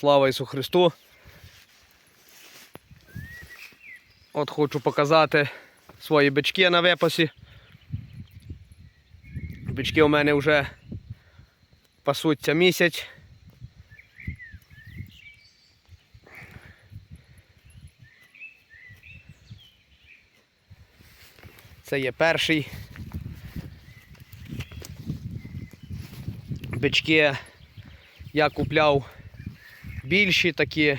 Слава Ісу Христу! От хочу показати свої бички на випасі. Бички у мене вже пасуться місяць. Це є перший. Бички я купляв більші такі.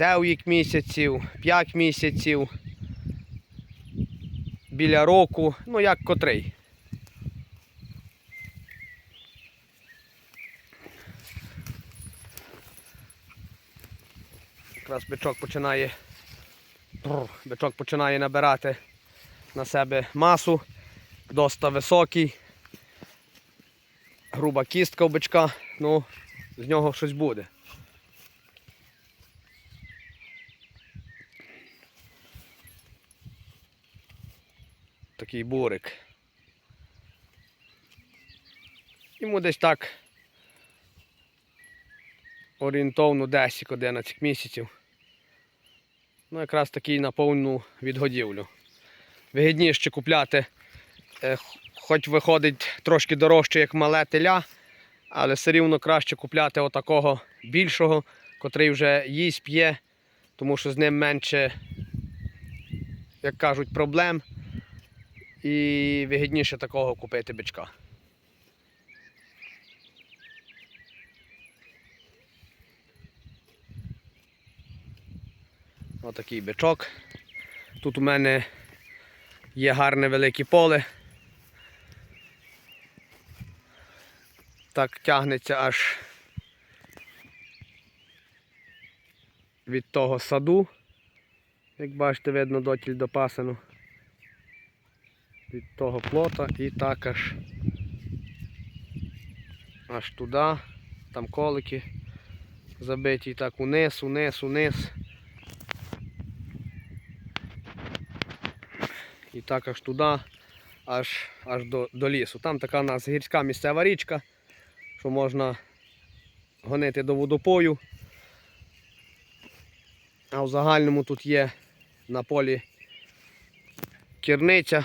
9 місяців, 5 місяців, біля року, ну як котрий. Якраз бичок починає. Бичок починає набирати на себе масу, доста високий, груба кістка у бичка, ну, з нього щось буде. Такий бурик. Йому десь так орієнтовно 10-11 місяців. Ну, якраз такий на повну відгодівлю. Вигідніше купляти, е, хоч виходить трошки дорожче, як мале теля, але все рівно краще купляти отакого більшого, котрий вже їсть, п'є, тому що з ним менше, як кажуть, проблем. І вигідніше такого купити бичка. Отакий бичок. Тут у мене є гарне велике поле. Так тягнеться аж від того саду. Як бачите, видно дотіль до пасану. Від того плота і так аж аж туди, там колики забиті, і так униз, униз, униз. і так аж туди, аж, аж до, до лісу. Там така у нас гірська місцева річка, що можна гонити до водопою. А в загальному тут є на полі кірниця.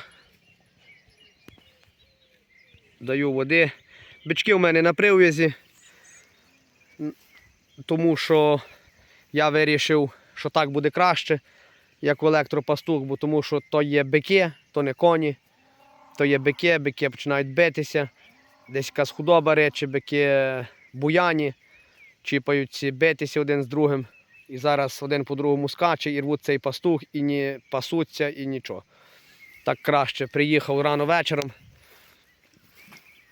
Даю води. Бички у мене на прив'язі, тому що я вирішив, що так буде краще як в електропастух, бо тому що то є бики, то не коні, то є бики, бики починають битися, десь якась худоба речі, бики буяні, чіпаються, битися один з другим. І зараз один по другому скаче і рвуть цей пастух, і не пасуться, і нічого. Так краще. Приїхав рано вечором.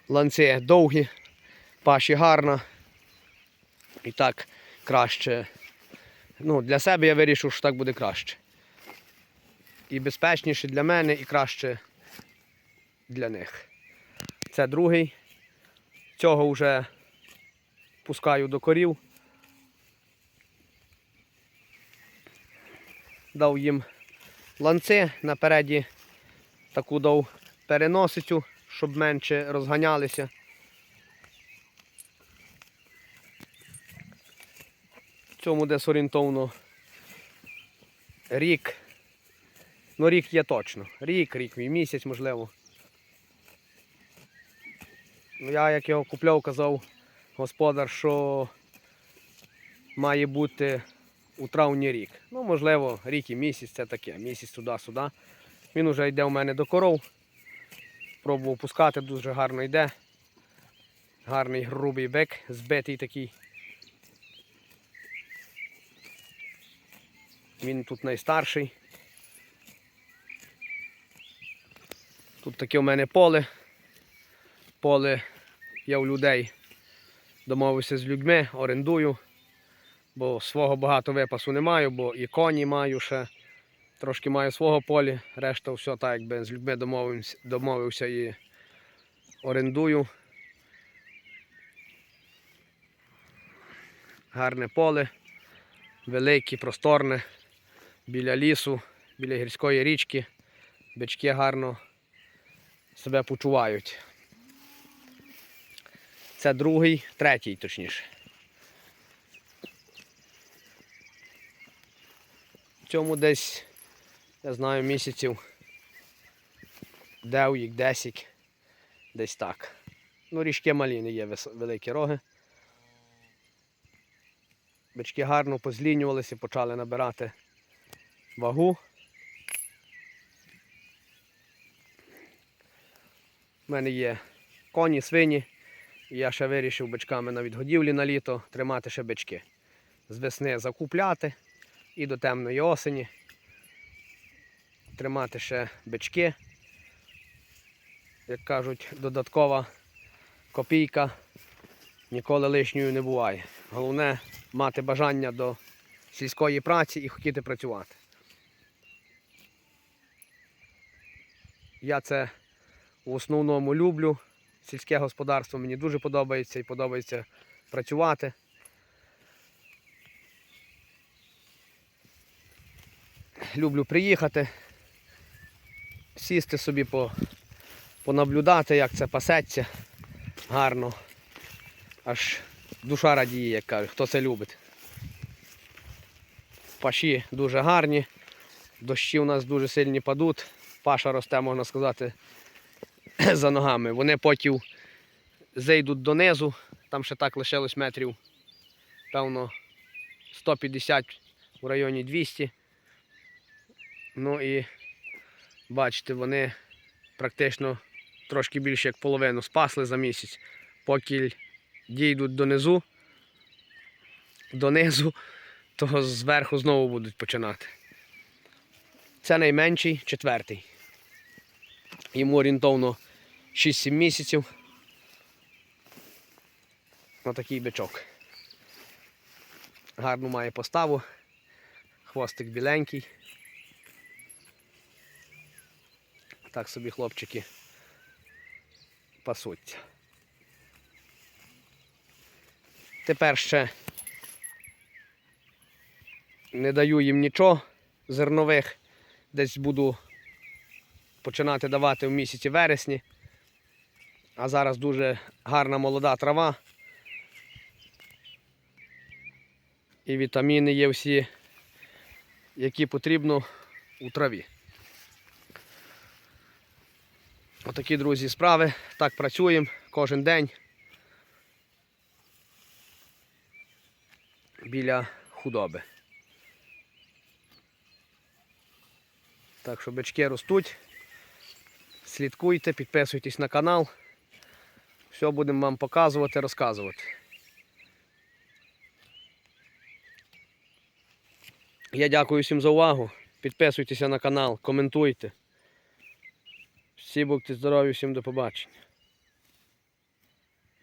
Ланці довгі, паші гарна. І так краще. Ну, для себе я вирішив, що так буде краще і безпечніше для мене, і краще для них. Це другий. Цього вже пускаю до корів. Дав їм ланци напереді, таку дав переносицю, щоб менше розганялися. Цьому десь орієнтовно рік. Ну, рік є точно. Рік, рік, і місяць, можливо. Ну, я як його купляв, казав господар, що має бути у травні рік. Ну, можливо, рік і місяць це таке. Місяць туди-сюди. Він вже йде у мене до коров. Пробував пускати, дуже гарно йде. Гарний грубий бик, збитий такий. Він тут найстарший. Тут таке у мене поле. Поле я у людей домовився з людьми, орендую, бо свого багато випасу не маю, бо і коні маю ще. Трошки маю свого поля, решта все так, якби з людьми домовився, домовився і орендую. Гарне поле, велике, просторне, біля лісу, біля гірської річки. Бички гарно себе почувають. Це другий, третій, точніше. Цьому десь, я знаю, місяців 9, 10, десь так. Ну, ріжки малі, не є великі роги. Бички гарно позлінювалися, почали набирати вагу. У мене є коні, свині. Я ще вирішив бичками на відгодівлі на літо тримати ще бички. З весни закупляти і до темної осені. Тримати ще бички. Як кажуть, додаткова копійка ніколи лишньою не буває. Головне мати бажання до сільської праці і хотіти працювати. Я це в основному люблю. Сільське господарство мені дуже подобається і подобається працювати. Люблю приїхати, сісти собі понаблюдати, як це пасеться гарно. Аж душа радіє, як кажуть, хто це любить. Паші дуже гарні, дощі у нас дуже сильні падуть, паша росте, можна сказати, за ногами. Вони потім зайдуть донизу, там ще так лишилось метрів, певно, 150 у районі 200. Ну і бачите, вони практично трошки більше як половину спасли за місяць, поки дійдуть донизу, донизу, то зверху знову будуть починати. Це найменший, четвертий. Йому орієнтовно 6-7 місяців. Отакий бичок. Гарну має поставу. Хвостик біленький. Так собі хлопчики пасуться. Тепер ще не даю їм нічого зернових. Десь буду починати давати в місяці вересні. А зараз дуже гарна молода трава. І вітаміни є всі, які потрібно у траві. Отакі, друзі, справи. Так працюємо кожен день. Біля худоби. Так що бички ростуть. Слідкуйте, підписуйтесь на канал. Все будемо вам показувати, розказувати. Я дякую всім за увагу. Підписуйтеся на канал, коментуйте. Всі будьте здорові, всім до побачення.